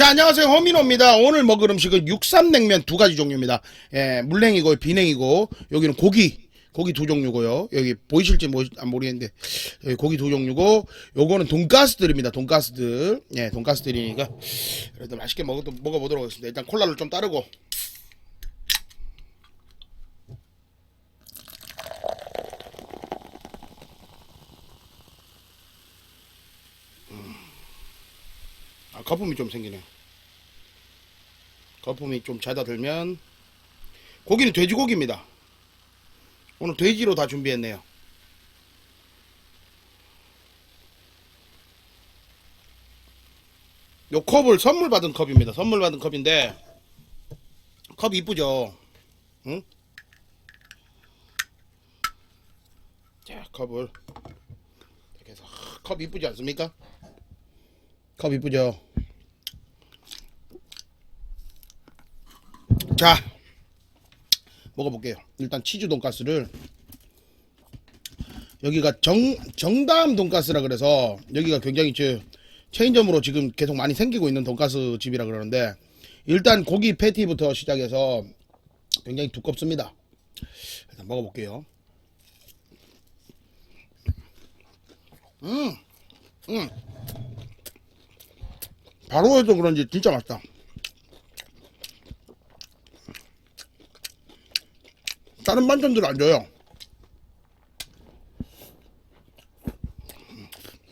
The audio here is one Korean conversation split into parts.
자, 안녕하세요. 허민호입니다. 오늘 먹을 음식은 육삼냉면 두 가지 종류입니다. 예, 물냉이고 비냉이고 여기는 고기. 고기 두 종류고요. 여기 보이실지 모, 안 모르겠는데 여기 고기 두 종류고 요거는 돈가스들입니다. 돈가스들. 예, 돈가스들이니까 그래도 맛있게 먹어 먹어보도록 하겠습니다. 일단 콜라를 좀 따르고 거품이 좀 생기네. 거품이 좀 잦아들면 고기는 돼지고기입니다. 오늘 돼지로 다 준비했네요. 요 컵을 선물 받은 컵입니다. 선물 받은 컵인데 컵 이쁘죠? 응? 자, 컵을 이렇게 해서 컵 이쁘지 않습니까? 컵 이쁘죠? 자, 먹어볼게요. 일단 치즈 돈가스를 여기가 정 정다음 돈가스라 그래서 여기가 굉장히 저 체인점으로 지금 계속 많이 생기고 있는 돈가스 집이라 그러는데 일단 고기 패티부터 시작해서 굉장히 두껍습니다. 일단 먹어볼게요. 음, 음. 바로 해서 그런지 진짜 맛있다. 다른 반찬들 안 줘요.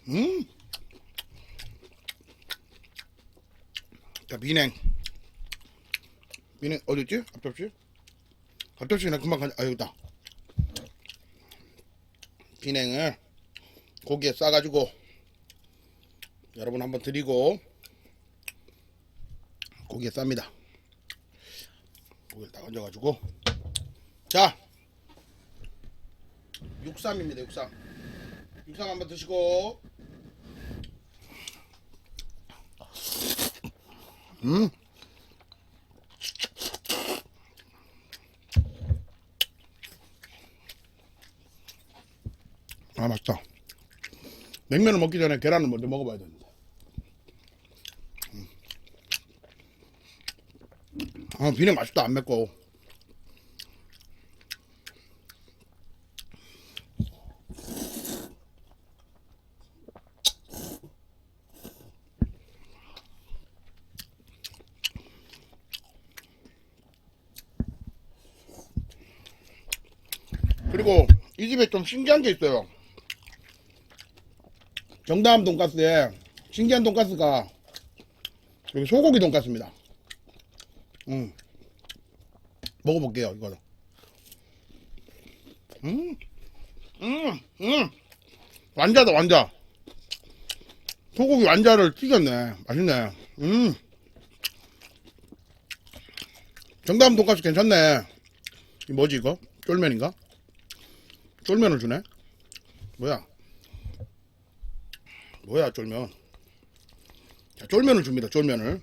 음. 자, 비냉. 비냉, 어딨지? 앞접시? 앞접시 나 금방 가, 아, 여기다. 비냉을 고기에 싸가지고 여러분 한번 드리고 고기에 쌉니다. 고기를 딱 얹어가지고 자 육삼입니다 육삼 육삼 한번 드시고 음 아, 맛있다. 냉면을 먹기 전에 계란을 먼저 먹어봐야 됩니다. 음. 아, 비냉 맛있다. 안 맵고. 그리고 이 집에 좀 신기한 게 있어요. 정다함 돈가스에 신기한 돈가스가 여기 소고기 돈가스입니다. 음. 먹어볼게요, 이거는. 음, 음, 음. 완자다, 완자. 소고기 완자를 튀겼네. 맛있네. 음. 정다함 돈가스 괜찮네. 이 뭐지, 이거? 쫄면인가? 쫄면을 주네? 뭐야? 뭐야, 쫄면? 자, 쫄면을 줍니다, 쫄면을.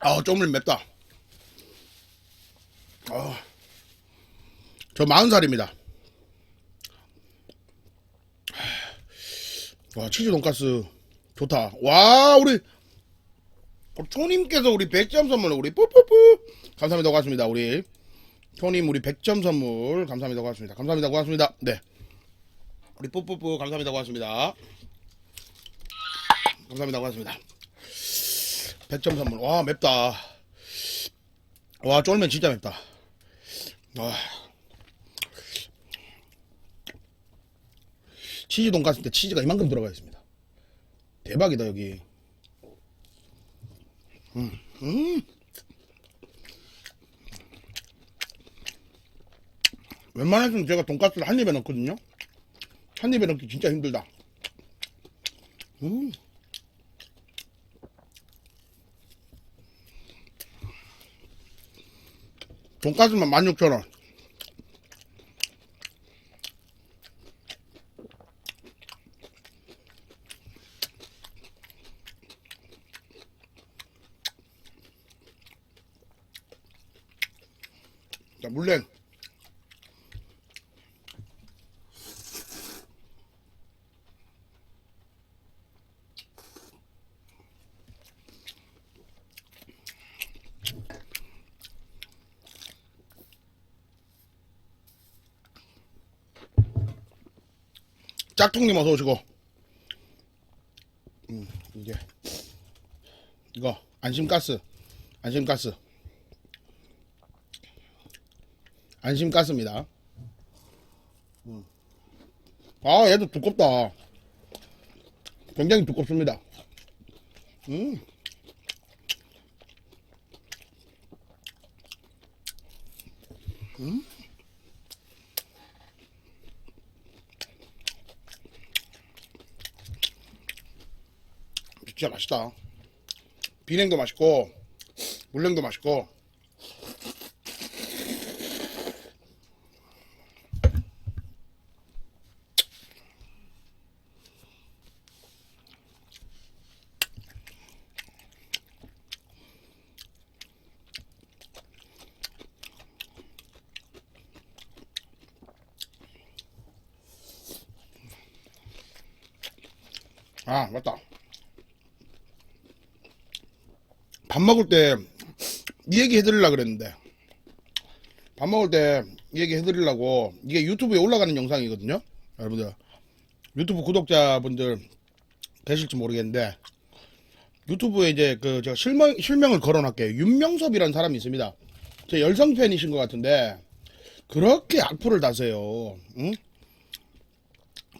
아, 쫄면 맵다. 아, 저 마흔 살입니다. 와, 치즈 돈가스 좋다. 와, 우리 초님께서 우리 100점 선물 우리 뿌뿌뿌 감사합니다. 고맙습니다. 우리 초님 우리 100점 선물. 감사합니다. 고맙습니다. 감사합니다. 고맙습니다. 네. 우리 뿌뿌뿌 감사합니다. 고맙습니다. 감사합니다. 고맙습니다. 100점 선물. 와 맵다. 와 쫄면 진짜 맵다. 와 치즈 돈가스인데 치즈가 이만큼 들어가 있습니다 대박이다 여기 음. 웬만해서는 제가 돈가스를 한 입에 넣거든요. 한 입에 넣기 진짜 힘들다. 음. 돈가스만 16,000원. 자, 물냉. 짝퉁님 어서 오시고. 음, 이게 이거 안심가스, 안심가스, 안심가스입니다. 음. 아, 얘도 두껍다. 굉장히 두껍습니다. 음. 음. 진짜 맛있다. 비냉도 맛있고 물냉도 맛있고 아 맞다. 밥 먹을 때 이 얘기 해드리려고 그랬는데 밥 먹을 때 이 얘기 해드리려고 이게 유튜브에 올라가는 영상이거든요 여러분들. 유튜브 구독자분들 계실지 모르겠는데 유튜브에 이제 그 제가 실명, 실명을 걸어놨게요. 윤명섭이라는 사람이 있습니다. 제 열성 팬이신 것 같은데 그렇게 악플을 다세요. 응?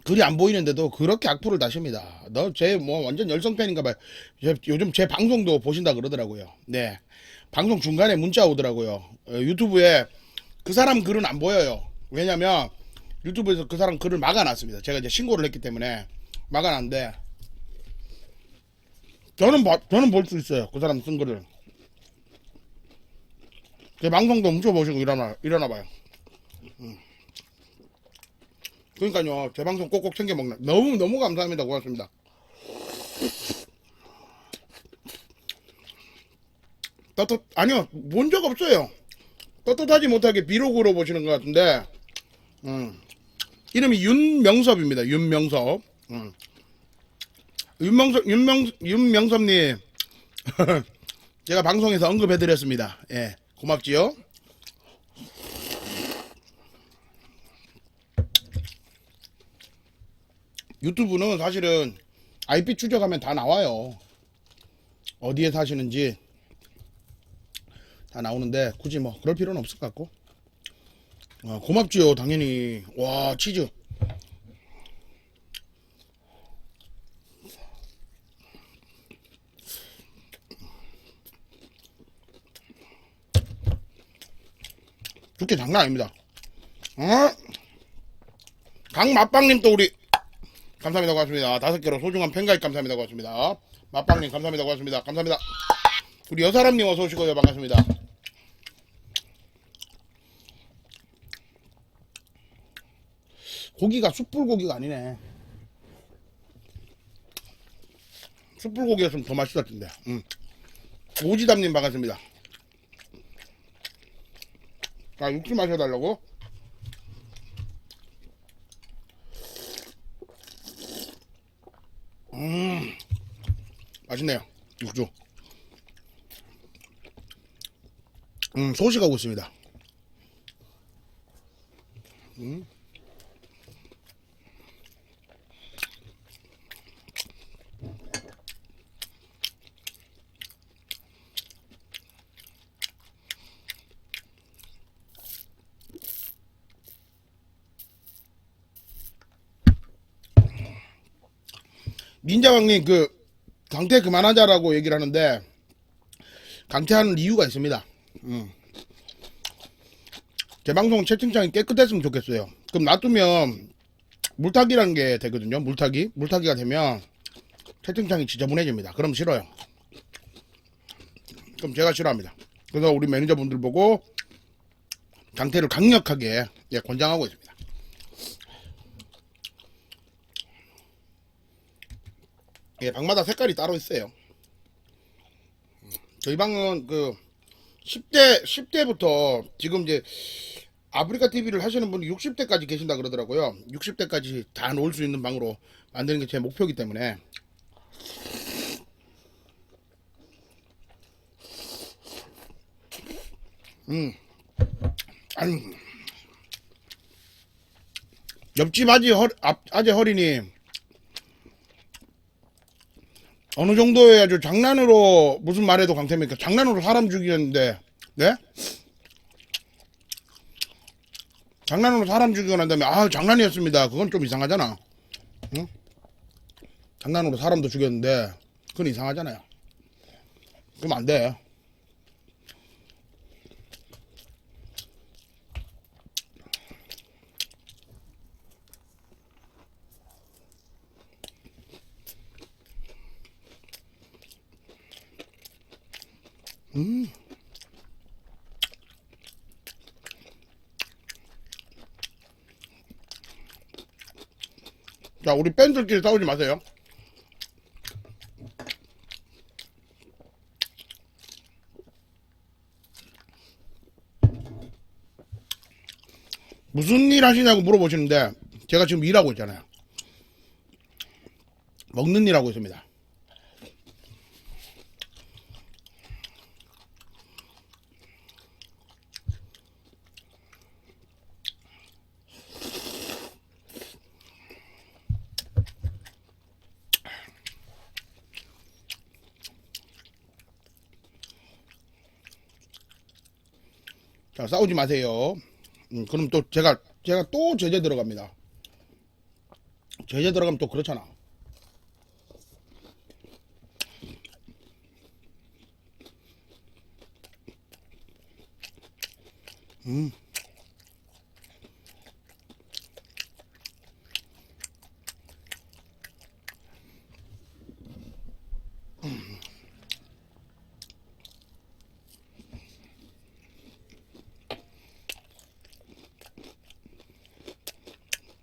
글이 안 보이는데도 그렇게 악플을 다십니다. 너 제 뭐 완전 열성 팬인가 봐요. 제- 요즘 제 방송도 보신다 그러더라고요. 네. 방송 중간에 문자 오더라고요. 어, 유튜브에 그 사람 글은 안 보여요. 왜냐면 유튜브에서 그 사람 글을 막아놨습니다. 제가 이제 신고를 했기 때문에 막아놨는데 저는 봐- 저는 볼 수 있어요. 그 사람 쓴 글을. 제 방송도 훔쳐보시고 일어나 일어나 봐요. 그러니까요. 제 방송 꼭꼭 챙겨 먹는. 너무 너무 감사합니다. 고맙습니다. 떳떳 아니요. 본 적 없어요. 떳떳하지 못하게 비록으로 보시는 것 같은데. 음. 이름이 윤명섭입니다. 윤명섭. 음. 윤명섭 윤명 윤명섭님. 제가 방송에서 언급해드렸습니다. 예. 고맙지요 유튜브는 사실은 IP 추적하면 다 나와요. 어디에 사시는지 다 나오는데 굳이 뭐 그럴 필요는 없을 것 같고. 아, 고맙지요, 당연히. 와, 치즈. 두께 장난 아닙니다. 어? 강맛빵님 또 우리 감사합니다. 고맙습니다. 다섯 개로 소중한 팬가입 감사합니다. 고맙습니다. 맛빵님 감사합니다. 고맙습니다. 감사합니다. 우리 여사람님 어서 오시고요. 반갑습니다. 고기가 숯불고기가 아니네. 숯불고기였으면 더 맛있을 텐데. 음. 오지담님 반갑습니다. 아, 육수 마셔달라고? 맛있네요. 육주. 음, 소식하고 있습니다. 음. 민자왕님 그 강퇴 그만하자라고 얘기를 하는데 강퇴하는 이유가 있습니다. 음. 제 방송 채팅창이 깨끗했으면 좋겠어요. 그럼 놔두면 물타기라는 게 되거든요. 물타기. 물타기가 되면 채팅창이 지저분해집니다. 그럼 싫어요. 그럼 제가 싫어합니다. 그래서 우리 매니저분들 보고 강퇴를 강력하게 예, 권장하고 있습니다. 예, 방마다 색깔이 따로 있어요. 저희 방은 그 10대 10대부터 지금 이제 아프리카 TV를 하시는 분이 60대까지 계신다 그러더라고요. 60대까지 다 놓을 수 있는 방으로 만드는 게 제 목표이기 때문에 음. 아니 옆집 아지 허 앞, 아재 허리니 어느 정도의 아주 장난으로 무슨 말해도 강태입니까? 장난으로 사람 죽이는데 네? 장난으로 사람 죽이고 난 다음에 아 장난이었습니다. 그건 좀 이상하잖아. 응? 장난으로 사람도 죽였는데 그건 이상하잖아요. 그럼 안 돼. 자, 우리 팬들끼리 싸우지 마세요. 무슨 일 하시냐고 물어보시는데 제가 지금 일하고 있잖아요. 먹는 일 하고 있습니다. 싸우지 마세요. 음, 그럼 또 제가 제가 또 제재 들어갑니다. 제재 들어가면 또 그렇잖아. 음.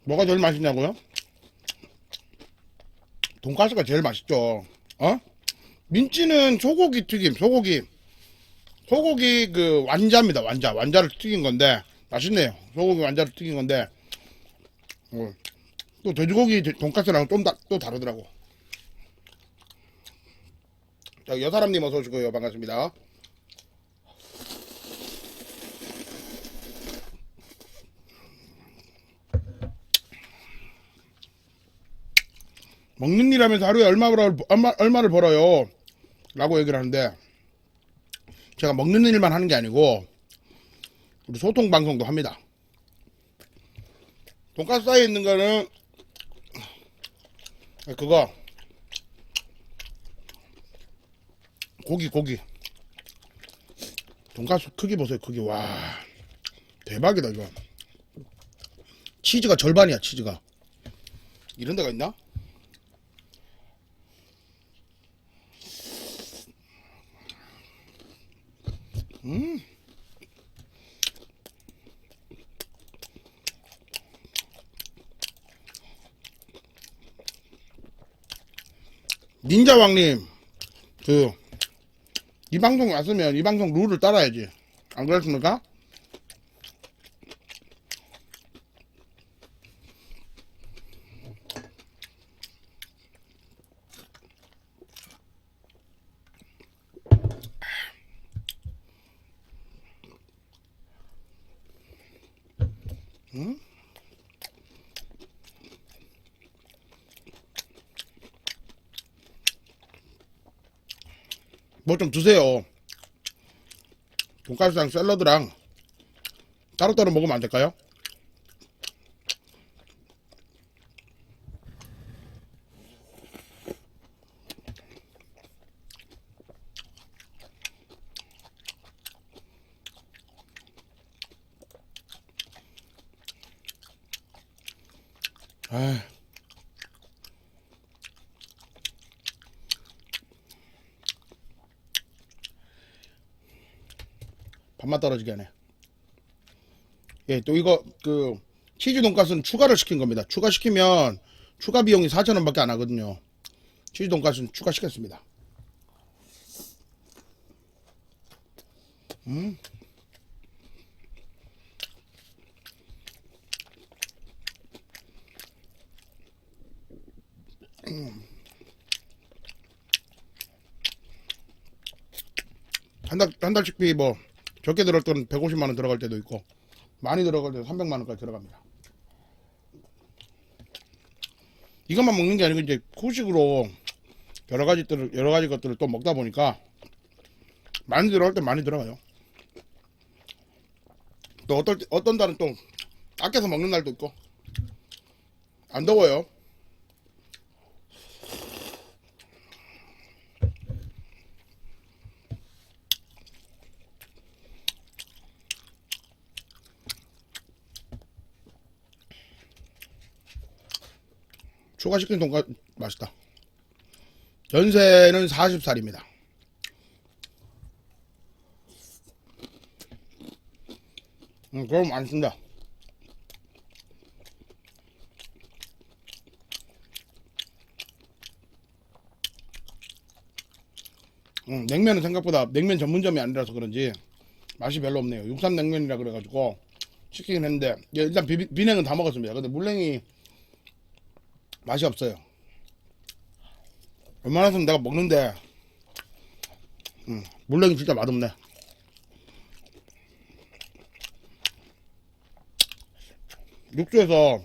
뭐가 제일 맛있냐고요? 돈가스가 제일 맛있죠. 어? 민찌는 소고기 튀김, 소고기. 소고기 그 완자입니다. 완자. 완자를 튀긴 건데 맛있네요. 소고기 완자를 튀긴 건데 어, 또 돼지고기 돈가스랑 좀 다, 또 다르더라고. 자, 여사람님 어서 오시고요. 반갑습니다. 먹는 일 하면서 하루에 얼마를, 얼마, 얼마를 벌어요? 라고 얘기를 하는데, 제가 먹는 일만 하는 게 아니고, 우리 소통 방송도 합니다. 돈가스 사이에 있는 거는, 그거, 고기, 고기. 돈가스 크기 보세요, 크기. 와, 대박이다, 이거. 치즈가 절반이야, 치즈가. 이런 데가 있나? 닌자왕님, 그, 이 방송 왔으면 이 방송 룰을 따라야지. 안 그렇습니까? 뭐 좀 드세요. 돈가스랑 샐러드랑 따로따로 먹으면 안 될까요? 아. 밥맛 떨어지게 하네. 예, 또 이거 그 치즈 돈가스는 추가를 시킨 겁니다. 추가시키면 추가 비용이 4,000원밖에 안 하거든요. 치즈 돈가스는 추가시켰습니다. 음. 한 달, 한 달씩 비 뭐, 적게 들어갈 때는 150만 원 들어갈 때도 있고, 많이 들어갈 때는 300만 원까지 들어갑니다. 이것만 먹는 게 아니고, 이제, 후식으로, 여러 가지들을, 여러 가지 것들을 또 먹다 보니까, 많이 들어갈 때 많이 들어가요. 또 어떨, 때- 어떤 달은 또, 아껴서 먹는 날도 있고, 안 더워요. 추가시킨 돈가 맛있다. 연세는 40살입니다. 음, 그럼 안 쓴다. 음, 냉면은 생각보다 냉면 전문점이 아니라서 그런지 맛이 별로 없네요. 육삼 냉면이라 그래가지고 시키긴 했는데 예, 일단 비, 비냉은 다 먹었습니다. 근데 물냉이 맛이 없어요. 웬만해서는 내가 먹는데 음, 물냉이 진짜 맛없네. 육수에서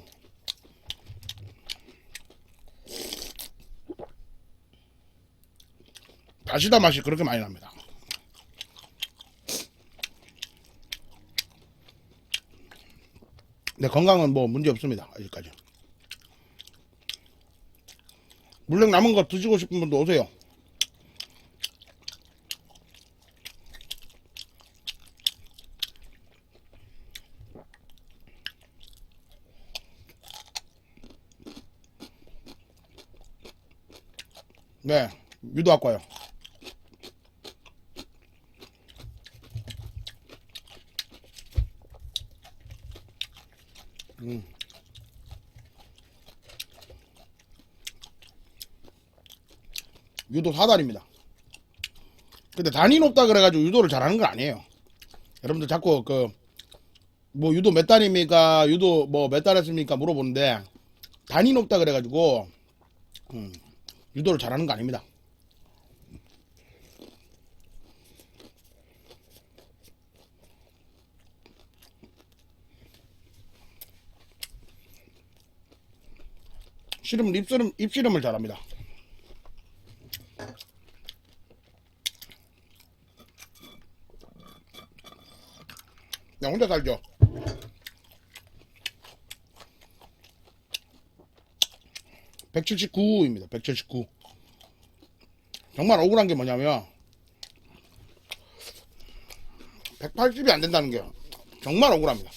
다시다 맛이 그렇게 많이 납니다. 내 건강은 뭐 문제 없습니다. 아직까지. 물냉 남은 거 드시고 싶은 분도 오세요. 네, 유도학과요. 음. 유도 사단입니다. 근데 단위 높다 그래가지고 유도를 잘하는 건 아니에요. 여러분들 자꾸 그 뭐 유도 몇 단입니까? 유도 뭐몇달 했습니까? 물어보는데 단위 높다 그래가지고 음, 유도를 잘하는 거 아닙니다. 씨름은 입씨름 입씨름을 잘합니다. 혼자 살죠. (179입니다) (179) 정말 억울한 게 뭐냐면 180이 안 된다는 게 정말 억울합니다.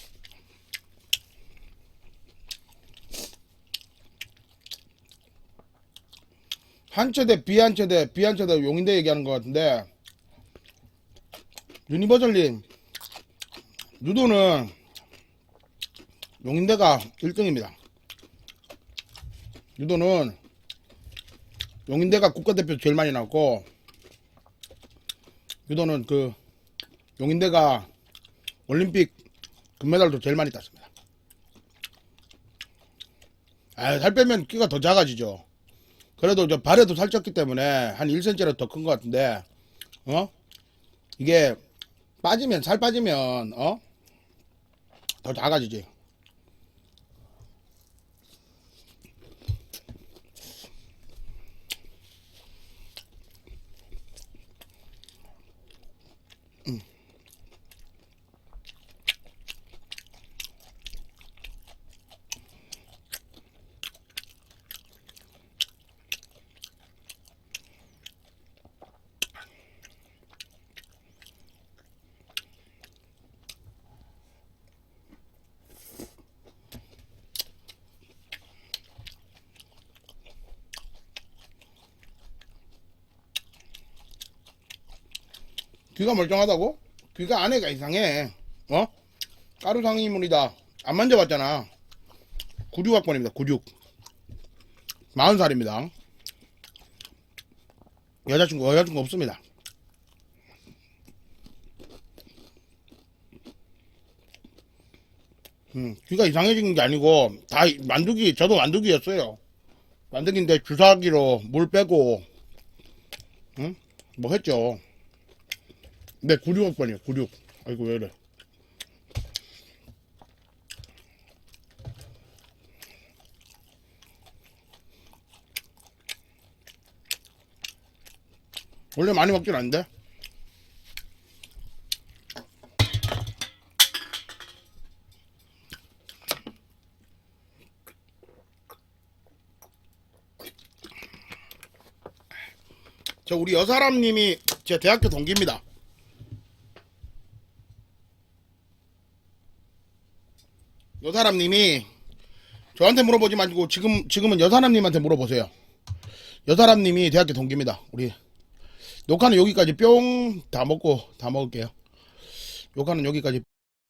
한체대 비한체대 비한체대 용인대 얘기하는 것 같은데 유니버설님 유도는 용인대가 1등입니다. 유도는 용인대가 국가대표 제일 많이 나왔고 유도는 그 용인대가 올림픽 금메달도 제일 많이 땄습니다. 아, 살 빼면 키가 더 작아지죠. 그래도 저 발에도 살쪘기 때문에 한 1cm라도 더 큰 것 같은데, 어? 이게 빠지면, 살 빠지면, 어? 더 작아지지. 귀가 멀쩡하다고? 귀가 안에가 이상해. 어? 까루상이물이다. 안 만져봤잖아. 96학번입니다. 96. 40살입니다. 여자친구, 여자친구 없습니다. 음, 귀가 이상해진 게 아니고, 다 만두기, 저도 만두기였어요. 만두기인데 주사기로 물 빼고, 응? 뭐 했죠. 네, 96번이요. 96. 아이고 왜 이래. 원래 많이 먹진 않는데. 저 우리 여사람님이 제 대학교 동기입니다. 여사람님이 저한테 물어보지 마시고 지금 지금은 여사람님한테 물어보세요. 여사람님이 대학교 동기입니다. 우리 녹화는 여기까지 뿅 다 먹고 다 먹을게요. 녹화는 여기까지